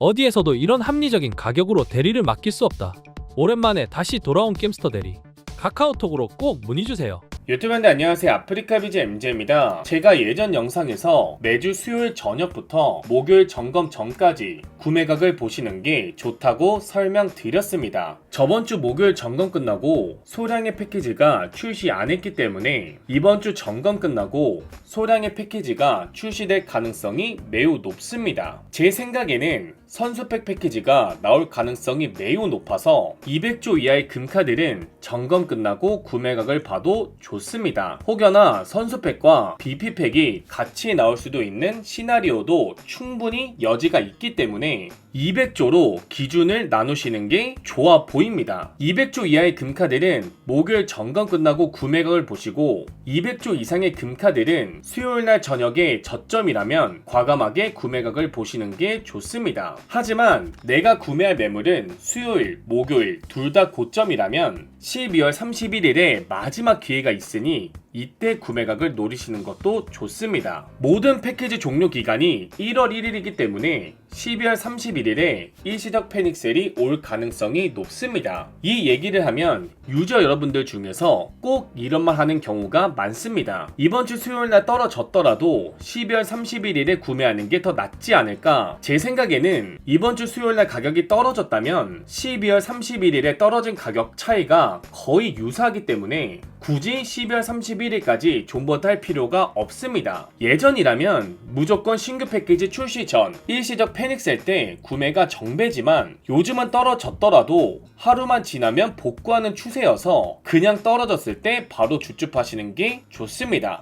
어디에서도 이런 합리적인 가격으로 대리를 맡길 수 없다. 오랜만에 다시 돌아온 겜스터 대리. 카카오톡으로 꼭 문의주세요. 유튜브인데 안녕하세요 아프리카비즈 MJ입니다 제가 예전 영상에서 매주 수요일 저녁부터 목요일 점검 전까지 구매각을 보시는 게 좋다고 설명드렸습니다 저번 주 목요일 점검 끝나고 소량의 패키지가 출시 안 했기 때문에 이번 주 점검 끝나고 소량의 패키지가 출시될 가능성이 매우 높습니다 제 생각에는 선수팩 패키지가 나올 가능성이 매우 높아서 200조 이하의 금카들은 점검 끝나고 구매각을 봐도 좋습니다. 혹여나 선수팩과 BP팩이 같이 나올 수도 있는 시나리오도 충분히 여지가 있기 때문에 200조로 기준을 나누시는 게 좋아 보입니다. 200조 이하의 금카들은 목요일 점검 끝나고 구매각을 보시고 200조 이상의 금카들은 수요일 날 저녁에 저점이라면 과감하게 구매각을 보시는 게 좋습니다. 하지만 내가 구매할 매물은 수요일, 목요일 둘 다 고점이라면 12월 31일에 마지막 기회가 있으니 이때 구매각을 노리시는 것도 좋습니다. 모든 패키지 종료 기간이 1월 1일이기 때문에 12월 31일에 일시적 패닉셀이 올 가능성이 높습니다. 이 얘기를 하면 유저 여러분들 중에서 꼭 이런 말 하는 경우가 많습니다. 이번 주 수요일 날 떨어졌더라도 12월 31일에 구매하는 게 더 낫지 않을까? 제 생각에는 이번 주 수요일 날 가격이 떨어졌다면 12월 31일에 떨어진 가격 차이가 거의 유사하기 때문에 굳이 12월 31일 까지 존버할 필요가 없습니다. 예전이라면 무조건 신규 패키지 출시 전 일시적 패닉셀 때 구매가 정배지만 요즘은 떨어졌더라도 하루만 지나면 복구하는 추세여서 그냥 떨어졌을 때 바로 주축하시는 게 좋습니다.